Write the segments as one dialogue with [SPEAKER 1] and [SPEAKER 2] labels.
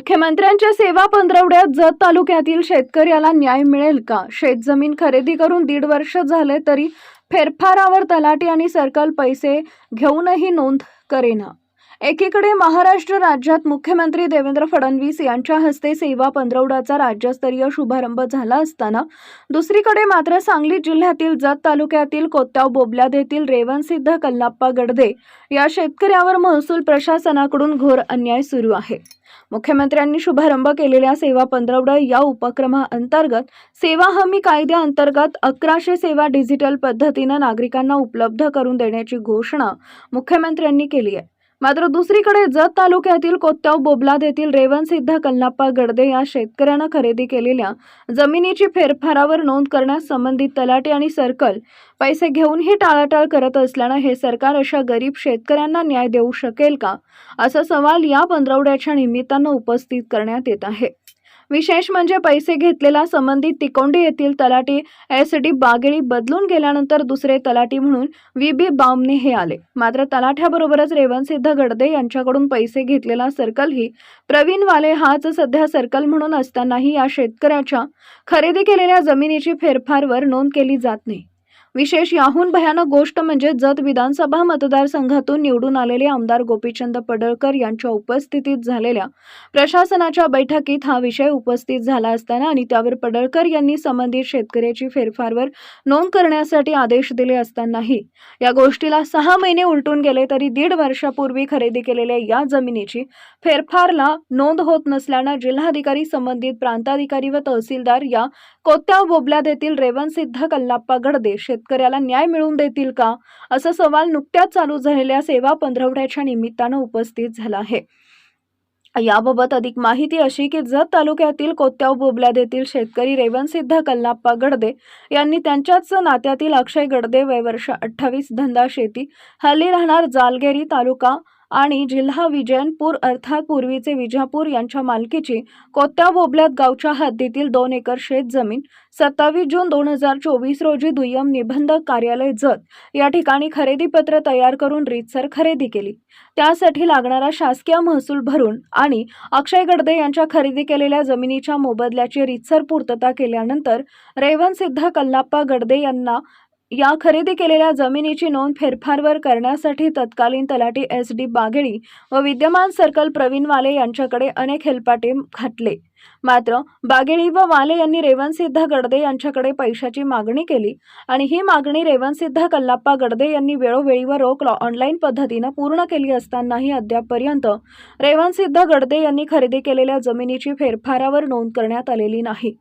[SPEAKER 1] मुख्यमंत्र्यांच्या सेवा पंधरवड्यात जत तालुक्यातील शेतकऱ्याला न्याय मिळेल का? शेतजमीन खरेदी करून दीड वर्ष झाले तरी फेरफारावर तलाठी आणि सर्कल पैसे घेऊनही नोंद करेना. एकीकडे महाराष्ट्र राज्यात मुख्यमंत्री देवेंद्र फडणवीस यांच्या हस्ते सेवा पंधरवड्याचा राज्यस्तरीय शुभारंभ झाला असताना दुसरीकडे मात्र सांगली जिल्ह्यातील जत तालुक्यातील कोत्याव बोबल्याद येथील रेवणसिद्ध कल्लाप्पा गडदे या शेतकऱ्यावर महसूल प्रशासनाकडून घोर अन्याय सुरू आहे. मुख्यमंत्र्यांनी शुभारंभ केलेल्या सेवा पंधरवडा या उपक्रमाअंतर्गत सेवा हमी कायद्याअंतर्गत अकराशे सेवा डिजिटल पद्धतीनं नागरिकांना उपलब्ध करून देण्याची घोषणा मुख्यमंत्र्यांनी केली आहे. मात्र दुसरीकडे जत तालुक्यातील कोत्याव बोबलाद येथील रेवणसिद्ध कल्लाप्पा गडदे या शेतकऱ्यानं खरेदी केलेल्या जमिनीची फेरफारावर नोंद करण्यास संबंधित तलाटी आणि सर्कल पैसे घेऊनही टाळाटाळ करत असल्यानं हे सरकार अशा गरीब शेतकऱ्यांना न्याय देऊ शकेल का? असा सवाल या पंधरवड्याच्या निमित्तानं उपस्थित करण्यात येत आहे. विशेष म्हणजे पैसे घेतलेला संबंधित तिकोंडी येथील तलाठी एस डी बागेळी बदलून गेल्यानंतर दुसरे तलाठी म्हणून व्ही. बी. बामने हे आले. मात्र तलाठ्याबरोबरच रेवणसिद्ध गडदे यांच्याकडून पैसे घेतलेला सर्कलही प्रवीण वाले हाच सध्या सर्कल म्हणून असतानाही या शेतकऱ्याच्या खरेदी केलेल्या जमिनीची फेरफारवर नोंद केली जात नाही. विशेष याहून भयानक गोष्ट म्हणजे जत विधानसभा मतदारसंघातून निवडून आलेले आमदार गोपीचंद पडळकर यांच्या उपस्थितीत झालेल्या प्रशासनाच्या बैठकीत हा विषय उपस्थित झाला असताना आणि त्यावर पडळकर यांनी संबंधित शेतकऱ्याची फेरफारवर नोंद करण्यासाठी आदेश दिले असतानाही या गोष्टीला सहा महिने उलटून गेले तरी दीड वर्षापूर्वी खरेदी केलेल्या या जमिनीची फेरफारला नोंद होत नसल्यानं जिल्हाधिकारी संबंधित प्रांताधिकारी व तहसीलदार या कोत्या बोबल्यात येथील रेवणसिद्ध कल्लाप्पा गडदे शेतकऱ्याला न्याय मिळवून देतील का? असा सवाल नुकत्याच चालू झालेल्या सेवा पंधरवड्याच्या निमित्तानं उपस्थित झाला आहे. याबाबत अधिक माहिती अशी की जत तालुक्यातील कोत्याव बोबल्या येथील शेतकरी रेवणसिद्ध कल्लाप्पा गडदे यांनी त्यांच्याच नात्यातील अक्षय गडदे वय वर्ष अठ्ठावीस धंदा शेती हल्ली राहणार जालगेरी तालुका आणि जिल्हा विजयनपूर अर्थात पूर्वीचे विजापूर यांच्या मालकीची कोत्या बोबल्यात गावच्या हद्दीतील दोन एकर शेत जमीन सत्तावीस जून दोन हजार चोवीस रोजी दुय्यम निबंधक कार्यालय जत या ठिकाणी खरेदीपत्र तयार करून रीतसर खरेदी केली. त्यासाठी लागणारा शासकीय महसूल भरून आणि अक्षय गडदे यांच्या खरेदी केलेल्या जमिनीच्या मोबदल्याची रीतसर पूर्तता केल्यानंतर रेवणसिद्ध कल्लाप्पा गडदे यांना या खरेदी केलेल्या जमिनीची नोंद फेरफारवर करण्यासाठी तत्कालीन तलाठी एस डी बागेळी व विद्यमान सर्कल प्रवीण वाले यांच्याकडे अनेक हेलपाटे घातले. मात्र बागेळी व वाले यांनी रेवणसिद्ध गडदे यांच्याकडे पैशाची मागणी केली आणि ही मागणी रेवणसिद्ध कल्लाप्पा गडदे यांनी वेळोवेळी व रोख ऑनलाईन पद्धतीनं पूर्ण केली असतानाही अद्यापपर्यंत रेवणसिद्ध गडदे यांनी खरेदी केलेल्या जमिनीची फेरफारावर नोंद करण्यात आलेली नाही.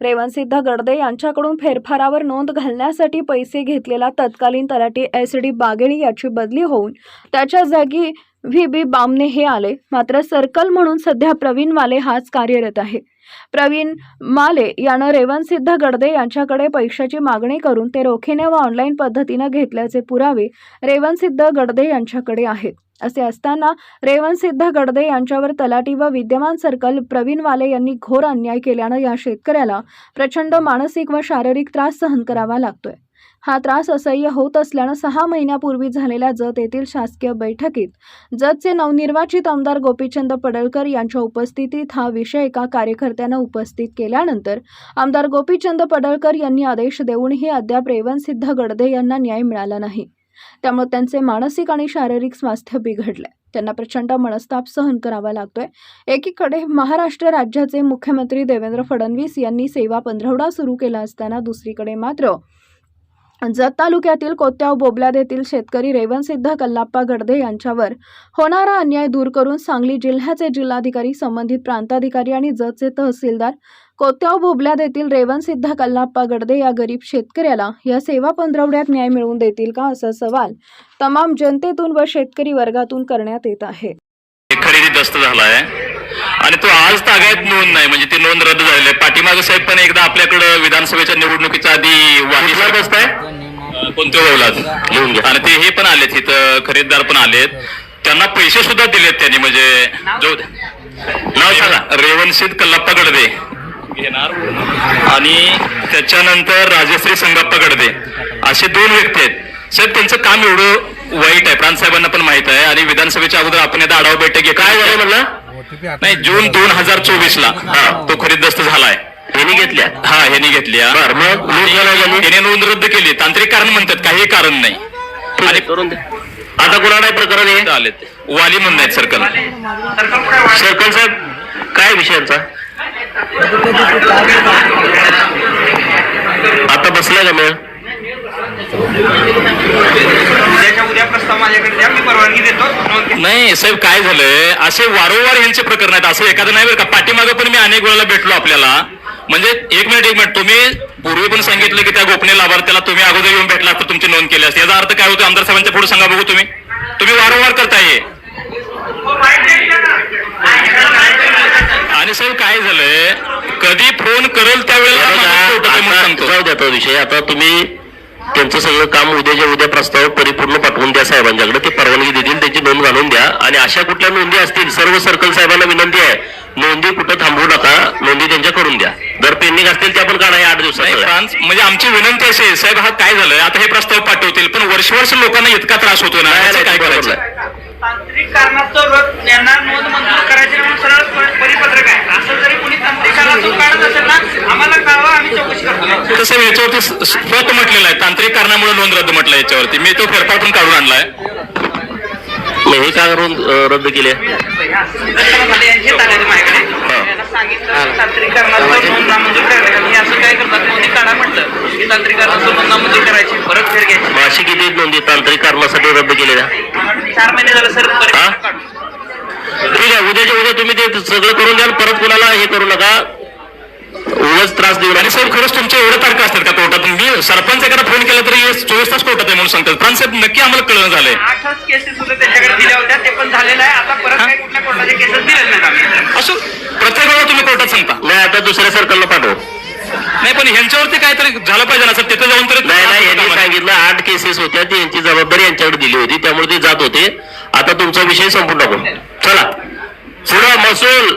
[SPEAKER 1] रेवणसिद्ध गडदे यांच्याकडून फेरफारावर नोंद घालण्यासाठी पैसे घेतलेला तत्कालीन तलाठी एस डी बागेणी याची बदली होऊन त्याच्या जागी व्ही बी बामने हे आले. मात्र सर्कल म्हणून सध्या प्रवीण माले हाच कार्यरत आहे. प्रवीण माले यानं रेवणसिद्ध गडदे यांच्याकडे पैशाची मागणी करून ते रोखीने व ऑनलाईन पद्धतीनं घेतल्याचे पुरावे रेवणसिद्ध गडदे यांच्याकडे आहेत. असे असताना रेवणसिद्ध गडदे यांच्यावर तलाटी व विद्यमान सर्कल प्रवीण वाले यांनी घोर अन्याय केल्यानं या शेतकऱ्याला प्रचंड मानसिक व शारीरिक त्रास सहन करावा लागतोय. हा त्रास असह्य होत असल्यानं सहा महिन्यापूर्वी झालेल्या जत येथील शासकीय बैठकीत जतचे नवनिर्वाचित आमदार गोपीचंद पडळकर यांच्या उपस्थितीत हा विषय एका कार्यकर्त्यानं उपस्थित केल्यानंतर आमदार गोपीचंद पडळकर यांनी आदेश देऊनही अद्याप रेवणसिद्ध गडदे यांना न्याय मिळाला नाही. त्यामुळे त्यांचे मानसिक आणि शारीरिक स्वास्थ्य बिघडले त्यांना प्रचंड मनस्ताप सहन करावा लागतोय. एकीकडे महाराष्ट्र राज्याचे मुख्यमंत्री देवेंद्र फडणवीस यांनी सेवा पंधरवडा सुरू केला असताना दुसरीकडे मात्र जत तालुक्यातील कोत्याव बोबल्या येथील शेतकरी रेवणसिद्ध कल्लाप्पा गडदे यांच्यावर होणारा अन्याय दूर करून सांगली जिल्ह्याचे जिल्हाधिकारी संबंधित प्रांताधिकारी आणि जतचे तहसीलदार कोत्याव बोबल्याद येथील रेवणसिद्ध कल्लाप्पा गडदे या गरीब शेतकऱ्याला या सेवा पंधरवड्यात न्याय मिळवून देतील का असा सवाल तमाम जनतेतून व शेतकरी वर्गातून करण्यात येत आहे.
[SPEAKER 2] खरेदी दस्त झाला आहे आणि तो आज तागायत नोंद नाही म्हणजे ती नोंद रद्द झालेली. आहे पाठीमागे साहेब पण एकदा आपल्याकडे विधानसभेच्या निवडणुकीच्या आधी वाहिला दस्त आहे? अं, कोणत्या वळलाच लिहून घ्या. आणि ते हे पण आलेत इथं खरेदीदार पण आलेत. त्यांना पैसे सुद्धा दिलेत त्यांनी म्हणजे जो नाव सांगा. रेवणसिद्ध कल्लाप्पा गडदे. घेणार. आणि त्याच्यानंतर राजश्री संगप्पा गडदे असे दोन व्यक्ती आहेत. साहेब त्यांचं काम एवढं वाईट आहे. प्रांत साहेबांना पण माहीत आहे. आणि विधानसभेच्या अगोदर आपण एकदा आढावा बैठक काय झालं म्हणलं? नाही जून दोन हजार चोवीस ला हा तो खरीदस्त झालाय. ह्यानी घेतल्या. हा ह्यानी घेतल्या. मग त्याने नोंद रद्द केली. तांत्रिक कारण म्हणतात काही कारण नाही.
[SPEAKER 3] आता कुणाला प्रकरण हे?
[SPEAKER 2] आलेत वाली म्हणून आहेत सर्कल.
[SPEAKER 3] सर्कल साहेब काय विषयांचा आता बसलाय का मेळ.
[SPEAKER 2] नाही साहेब काय झालंय? असे वारंवार यांचे प्रकरण आहेत. असं एखादं नाही बरं का पाठीमागं पण मी अनेक वेळेला भेटलो आपल्याला. म्हणजे एक मिनिट एक मिनिट. तुम्ही पूर्वी पण सांगितलं की त्या गोपनीय लाभार्थ्याला तुम्ही अगोदर येऊन भेटला तर तुमची नोंद केली असते. याचा अर्थ काय होतो आमदार साहेबांच्या पुढे सांगा बघू तुम्ही. तुम्ही वारंवार करताय आणि साहेब काय झालंय? कधी फोन करेल त्यावेळेला
[SPEAKER 3] जाऊ द्या तो विषय. आता तुम्ही त्यांचं सगळं काम उद्याच्या उद्या प्रस्ताव परिपूर्ण पाठवून द्या साहेबांच्याकडे ते परवानगी देतील त्याची नोंद घालून द्या. आणि अशा कुठल्या नोंदी असतील सर्व सर्कल साहेबांना विनंती आहे नोंदी कुठं थांबवू नका नोंदी त्यांच्या करून द्या. जर पेंडिंग असतील त्या पण काढा या आठ दिवसात.
[SPEAKER 2] फ्रान्स म्हणजे आमची विनंती अशी आहे साहेब हा काय झालंय? आता हे प्रस्ताव पाठवतील पण वर्ष वर्ष लोकांना इतका त्रास होतो ना काय करायचं
[SPEAKER 3] आहे.
[SPEAKER 4] तांत्रिक कारणास्तव रद्द यांना नोंद मंजूर करायची नाही म्हणून सरळ प- परिपत्रक आहे असं जरी कोणी तांत्रिक कारणास्तव काढत असेल ना आम्हाला कळवा आम्ही चौकशी करतो
[SPEAKER 2] तसं याच्यावरती स्वत म्हटलेलं आहे. तांत्रिक कारणामुळे नोंद रद्द म्हटलं याच्यावरती. मी तो फेरफार पण काढून आणलाय.
[SPEAKER 3] हे का करून अं, रद्द केले
[SPEAKER 4] यांचे आलेले माझ्याकडे यांना सांगितलं तांत्रिक कारणास्तव नोंद नामंजूर करायला असं काय करतात? नोंदी काढा म्हटलं. की तांत्रिक कारणास्तव नोंद नामंजूर करायची. परत फेर घ्यायची.
[SPEAKER 3] मग अशी किती नोंदी तांत्रिक कारणासाठी रद्द केलेल्या?
[SPEAKER 4] चार महिने झालं सर.
[SPEAKER 3] ठीक आहे उद्याच्या उद्या तुम्ही ते सगळं करून द्याल. परत कुणाला हे करू नका. उगाच त्रास देऊ.
[SPEAKER 2] आणि साहेब खरंच तुमच्या एवढं तारखा असतात का कोर्टात मी सरपंच एखादा फोन केला तरी चोवीस तास कोर्टात आहे म्हणून सांगतात. फ्रान्स साहेब नक्की आम्हाला कळलं झालंय.
[SPEAKER 4] आठच केसेस सुद्धा त्याच्याकडे दिल्या होत्या. ते पण झालेलं आहे आता परत काही कुठल्या कोर्टाचे केसेस दिलेले नाहीत आम्ही.
[SPEAKER 2] असो प्रत्येक वेळा तुम्ही कोर्टात सांगता.
[SPEAKER 3] नाही आता दुसऱ्या सर्कलला पाठव.
[SPEAKER 2] नाही पण ह्यांच्यावरती काहीतरी झालं पाहिजे ना सर तिथे जाऊन तरी
[SPEAKER 3] नाही नाही यांनी सांगितलं आठ केसेस होत्या ती यांची जबाबदारी यांच्याकडे दिली होती. त्यामुळे ते जात होते. आता तुमचा विषय संपून टाकू. चला. पुढं महसूल